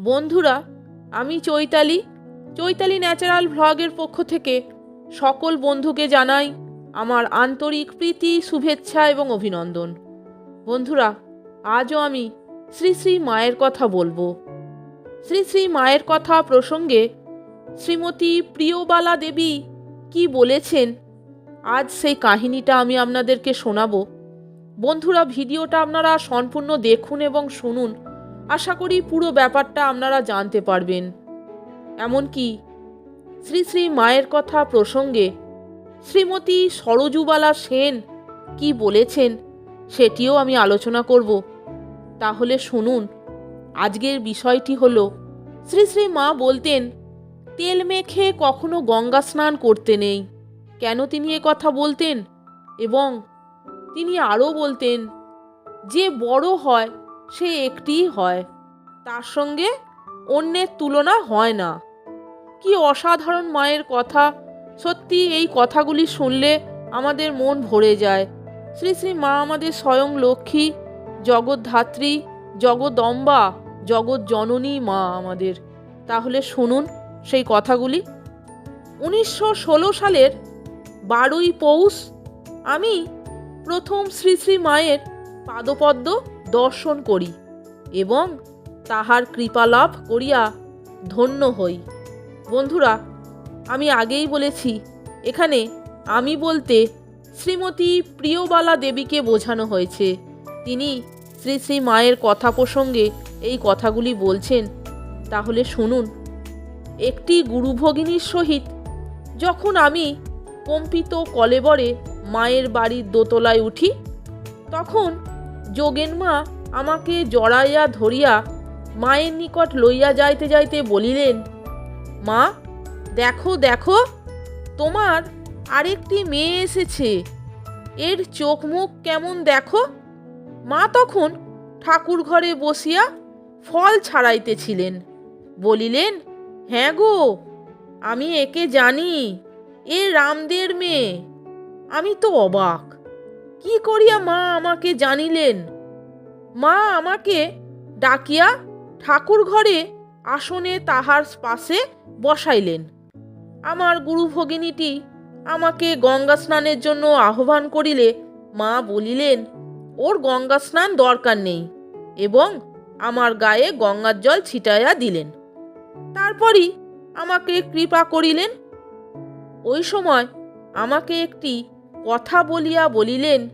বন্ধুরা, আমি চৈতালি। চৈতালি ন্যাচারাল ভ্লগের পক্ষ থেকে সকল বন্ধুকে জানাই আমার আন্তরিক প্রীতি, শুভেচ্ছা এবং অভিনন্দন। বন্ধুরা, আজও আমি শ্রী শ্রী মায়ের কথা বলব। শ্রী শ্রী মায়ের কথা প্রসঙ্গে শ্রীমতী প্রিয়বালা দেবী কি বলেছেন, আজ সেই কাহিনীটা আমি আপনাদেরকে শোনাবো। বন্ধুরা, ভিডিওটা আপনারা সম্পূর্ণ দেখুন এবং শুনুন। আশা করি পুরো ব্যাপারটা আপনারা জানতে পারবেন। এমনকি শ্রী শ্রী মায়ের কথা প্রসঙ্গে শ্রীমতী সরজুবালা সেন কি বলেছেন সেটিও আমি আলোচনা করব। তাহলে শুনুন, আজকের বিষয়টি হলো, শ্রী শ্রী মা বলতেন, তেল মেখে কখনো গঙ্গা স্নান করতে নেই। কেন তিনি এ কথা বলতেন? এবং তিনি আরও বলতেন, যে বড় হয় সে একটিই হয়। তার সঙ্গে অন্যের তুলনা হয় না। কি অসাধারণ মায়ের কথা। সত্যি এই কথাগুলি শুনলে আমাদের মন ভরে যায়। শ্রী শ্রী মা আমাদের স্বয়ং লক্ষ্মী জগৎধাত্রী জগদম্বা জগৎ জননী মা আমাদের। তাহলে শুনুন সেই কথাগুলি। উনিশশো ষোলো সালের বারোই পৌষ আমি প্রথম শ্রী শ্রী মায়ের পাদপদ্ম দর্শন করি এবং তাহার কৃপা লাভ করিয়া ধন্য হই। বন্ধুরা, আমি আগেই বলেছি, এখানে আমি বলতে শ্রীমতী প্রিয়বালা দেবীকে বোঝানো হয়েছে। তিনি শ্রী শ্রী মায়ের কথা প্রসঙ্গে এই কথাগুলি বলছেন। তাহলে শুনুন, একটি গুরুভগিনীর সহিত যখন আমি কম্পিত কলেবরে মায়ের বাড়ির দোতলায় উঠি, তখন যোগেন মা আমাকে জড়াইয়া ধরিয়া মায়ের নিকট লইয়া যাইতে যাইতে বলিলেন, মা, দেখো দেখো, তোমার আরেকটি মেয়ে এসেছে। এর চোখ মুখ কেমন দেখো? মা তখন ঠাকুর ঘরে বসিয়া ফল ছাড়াইতেছিলেন, বলিলেন হ্যাঁ গো, আমি একে জানি, এ রামদের মেয়ে। আমি তো অবাক। কি করিয়া মা আমাকে জানিলেন? মা আমাকে ডাকিয়া ঠাকুর ঘরে আসনে তাহার পাশে বসাইলেন। আমার গুরু ভগিনীটি আমাকে গঙ্গা স্নানের জন্য আহ্বান করিলে মা বলিলেন, ওর গঙ্গা স্নান দরকার নেই। এবং আমার গায়ে গঙ্গার জল ছিটাইয়া দিলেন। তারপরই আমাকে কৃপা করিলেন। ওই সময় আমাকে একটি কথা বলিয়া বলিলেন,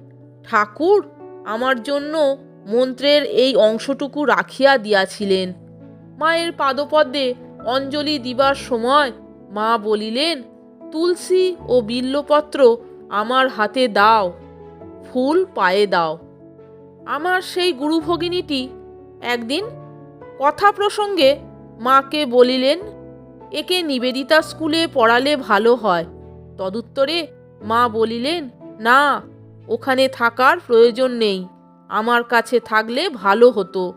ঠাকুর, আমার জন্য মন্ত্রের এই অংশটুকু রাখিয়া দিয়াছিলেন। মায়ের পাদপদ্মে অঞ্জলি দিবার সময় মা বলিলেন, তুলসী ও বিল্লপত্র আমার হাতে দাও, ফুল পায়ে দাও। আমার সেই গুরুভগিনীটি একদিন কথা প্রসঙ্গে মাকে বলিলেন, একে নিবেদিতা স্কুলে পড়ালে ভালো হয়। তদুত্তরে মা বলিলেন, না, ওখানে থাকার প্রয়োজন নেই। আমার কাছে থাকলে ভালো হতো।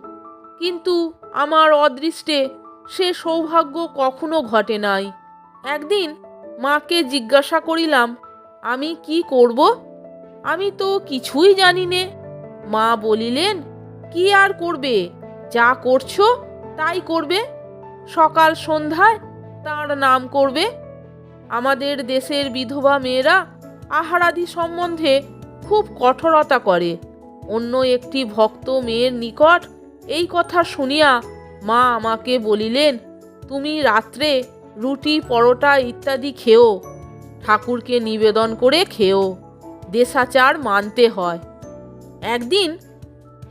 কিন্তু আমার অদৃষ্টে সে সৌভাগ্য কখনো ঘটে নাই। একদিন মাকে জিজ্ঞাসা করিলাম, আমি কি করব? আমি তো কিছুই জানি নে। মা বলিলেন, কি আর করবে? যা করছ তাই করবে। সকাল সন্ধ্যায় তার নাম করবে আমাদের দেশের বিধবা মেয়েরা আহারাদি সম্বন্ধে খুব কঠোরতা করে। অন্য একটি ভক্ত মেয়ের নিকট এই কথা শুনিয়া মা আমাকে বলিলেন, তুমি রাত্রে রুটি, পরোটা ইত্যাদি খেও, ঠাকুরকে নিবেদন করে খেও, দেশাচার মানতে হয়। একদিন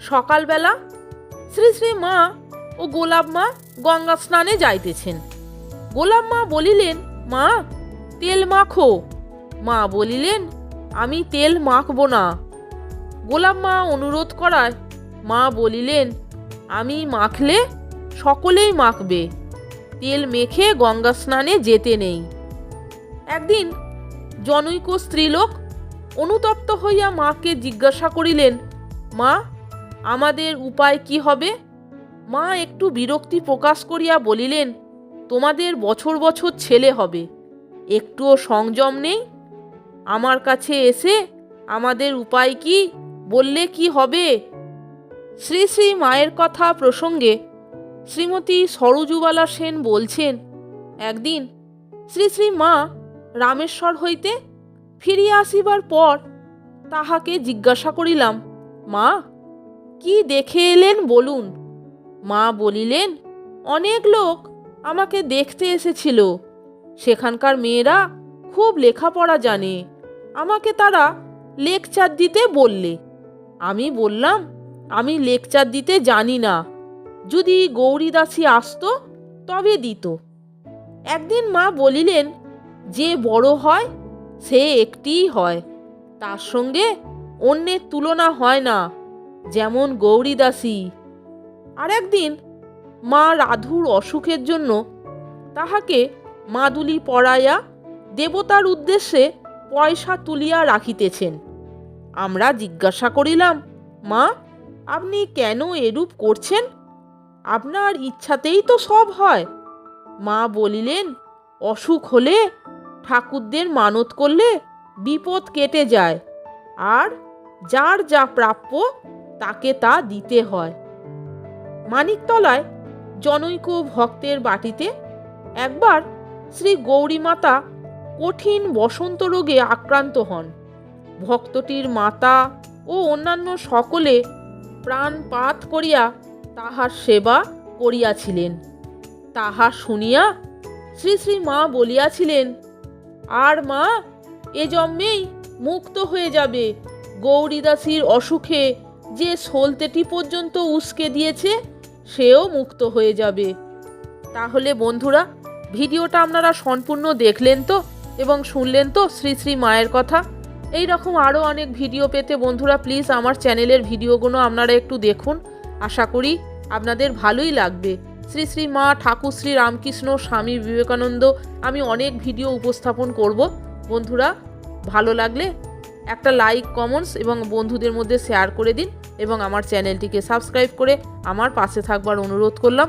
সকালবেলা শ্রী শ্রী মা ও গোলাপ মা গঙ্গা স্নানে যাইতেছেন। গোলাপ মা বলিলেন, মা তেল মাখো। মা বলিলেন, আমি তেল মাখবো না। গোলাম মা অনুরোধ করায়, মা বলিলেন, আমি মাখলে সকলেই মাখবে। তেল মেখে গঙ্গা স্নানে যেতে নেই। একদিন জনৈক স্ত্রীলোক অনুতপ্ত হইয়া মাকে জিজ্ঞাসা করিলেন, মা, আমাদের উপায় কি হবে? মা একটু বিরক্তি প্রকাশ করিয়া বলিলেন, তোমাদের বছর বছর ছেলে হবে। একটুও সংযম নেই? আমার কাছে এসে আমাদের উপায় কি বললে কি হবে? শ্রী শ্রী মায়ের কথা প্রসঙ্গে শ্রীমতী সরোজুবালা সেন বলছেন, একদিন শ্রী শ্রী মা রামেশ্বর হইতে ফিরিয়া আসিবার পর তাহাকে জিজ্ঞাসা করিলাম, মা, কি দেখে এলেন বলুন? মা বলিলেন, অনেক লোক আমাকে দেখতে এসেছিল। সেখানকার মেয়েরা খুব লেখাপড়া জানে। আমাকে তারা লেকচার দিতে বললে। আমি বললাম, আমি লেকচার দিতে জানি না। যদি গৌরীদাসী আসতো, তবে দিত। একদিন মা বলিলেন, যে বড় হয়, সে একটিই হয়। তার সঙ্গে অন্যের তুলনা হয় না, যেমন গৌরীদাসী। আর একদিন মা রাধুর অসুখের জন্য তাহাকে মাদুলি পরাইয়া দেবতার উদ্দেশ্যে পয়সা তুলিয়া রাখিতেছেন। আমরা জিজ্ঞাসা করিলাম, মা, আপনি কেন এরূপ করছেন? আপনার ইচ্ছাতেই তো সব হয়। মা বলিলেন, অসুখ হলে ঠাকুরদের মানত করলে বিপদ কেটে যায়, আর যার যা প্রাপ্য তাকে তা দিতে হয়। মানিকতলায় জনৈক ভক্তের বাটিতে একবার শ্রী গৌরীমাতা কঠিন বসন্ত রোগে আক্রান্ত হন। ভক্তটির মাতা ও অন্যান্য সকলে প্রাণপাত করিয়া তাহার সেবা করিয়াছিলেন। তাহা শুনিয়া শ্রী শ্রী মা বলিয়াছিলেন, আর মা, এ জন্মেই মুক্ত হয়ে যাবে গৌরীদাসীর অসুখে যে সলতেটি পর্যন্ত উস্কে দিয়েছে, সেও মুক্ত হয়ে যাবে। তাহলে বন্ধুরা ভিডিওটা আপনারা সম্পূর্ণ দেখলেন তো এবং শুনলেন তো শ্রী শ্রী মায়ের কথা। এই রকম আরও অনেক ভিডিও পেতে বন্ধুরা প্লিজ আমার চ্যানেলের ভিডিওগুলো আপনারা একটু দেখুন। আশা করি আপনাদের ভালোই লাগবে। শ্রী শ্রী মা ঠাকুর শ্রী রামকৃষ্ণ স্বামী বিবেকানন্দ, আমি অনেক ভিডিও উপস্থাপন করব। বন্ধুরা, ভালো লাগলে একটা লাইক, কমেন্টস এবং বন্ধুদের মধ্যে শেয়ার করে দিন এবং আমার চ্যানেলটিকে সাবস্ক্রাইব করে আমার পাশে থাকবার অনুরোধ করলাম।